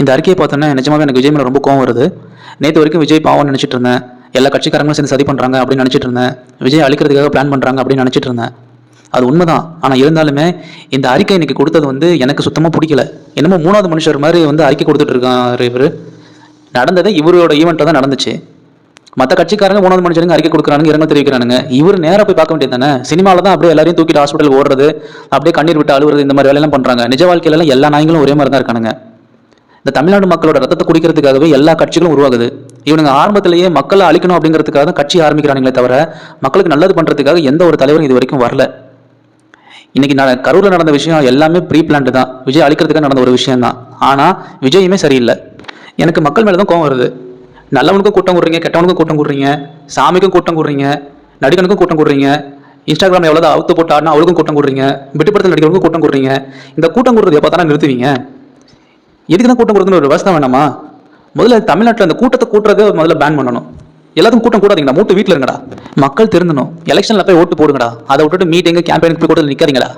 இந்த அறிக்கையை பார்த்தோன்னா நிஜமாவே எனக்கு விஜய் மேலே ரொம்ப கோவம் வருது. நேற்று வரைக்கும் விஜய் பாவம் நினச்சிட்டு இருந்தேன். எல்லா கட்சிக்காரங்களும் சேர்ந்து சதி பண்ணுறாங்க அப்படின்னு நினச்சிட்டு இருந்தேன். விஜய் அழிக்கிறதுக்காக பிளான் பண்ணுறாங்க அப்படின்னு நினச்சிட்டு இருந்தேன். அது உண்மைதான். ஆனால் இருந்தாலுமே இந்த அறிக்கை இன்னைக்கு கொடுத்தது வந்து எனக்கு சுத்தமாக பிடிக்கல. என்னமோ மூணாவது மனுஷர் மாதிரி வந்து அறிக்கை கொடுத்துட்டு இருக்காரு இவர். நடந்ததே இவரோட ஈவெண்ட்டில் தான் நடந்துச்சு. மற்ற கட்சிக்காரங்க மூணாவது மனுஷனுங்க அறிக்கை கொடுக்குறானுங்க இரங்கல் தெரிவிக்கிறானுங்க. இவர் நேராக போய் பார்க்க வேண்டியது தானே? சினிமாவில் தான் அப்படியே எல்லாரையும் தூக்கிட்டு ஹாஸ்பிட்டல் ஓடுறது அப்படியே கண்ணீர் விட்டு அழுவுறது இந்த மாதிரி வேலையெல்லாம் பண்ணுறாங்க நிஜ வாழ்க்கையிலலாம் எல்லா நாய்களும் ஒரே மாதிரி தான் இருக்கானுங்க. இந்த தமிழ்நாடு மக்களோட ரத்தத்தை குடிக்கிறதுக்காகவே எல்லா கட்சிகளும் உருவாகுது. இவனுங்க ஆரம்பத்திலேயே மக்களை அழிக்கணும் அப்படிங்கிறதுக்காக தான் கட்சி ஆரம்பிக்கிறானுங்களே தவிர மக்களுக்கு நல்லது பண்ணுறதுக்காக எந்த ஒரு தலைவரும் இது வரைக்கும் வரல. இன்னைக்கு நான் கரூரில் நடந்த விஷயம் எல்லாமே ப்ரீ பிளான்டு தான். விஜய் அழிக்கிறதுக்காக நடந்த ஒரு விஷயம் தான். ஆனால் விஜயுமே சரியில்லை. எனக்கு மக்கள் மேலே தான் கோவம் வருது. நல்லவனுக்கும் கூட்டம் கூடுறீங்க கெட்டவனுக்கும் கூட்டம் கூடுறீங்க சாமிக்கும் கூட்டம் கூடுறீங்க நடிகனுக்கும் கூட்டம் கூடுறீங்க இன்ஸ்டாகிராம் எவ்வளோ அவுத்து போட்டு ஆடினா அவளுக்கும் கூட்டம் கூடுறீங்க விட்டுப்படுத்த நடிகருக்கும் கூட்டம் கூடுறீங்க. இந்த கூட்டம் கூடுறது எப்போ தானே நிறுத்துவீங்க. எதுக்கு தான் கூட்டம் கொடுக்கணும் ஒரு விவசாயம் வேணாமா? முதல்ல தமிழ்நாட்டில் அந்த கூட்டத்தை கூட்டுறதை முதல்ல பேன் பண்ணணும். எல்லாத்துக்கும் கூட்டம் கூடாதீங்கடா மூட்டு வீட்டில் இருங்கடா. மக்கள் திருந்தணும். எலெக்ஷனில் போய் ஓட்டு போடுங்கடா. அதை விட்டுட்டு மீட்டிங்கு கேம்பெயினுக்கு போய் கூட நிற்காதீங்களா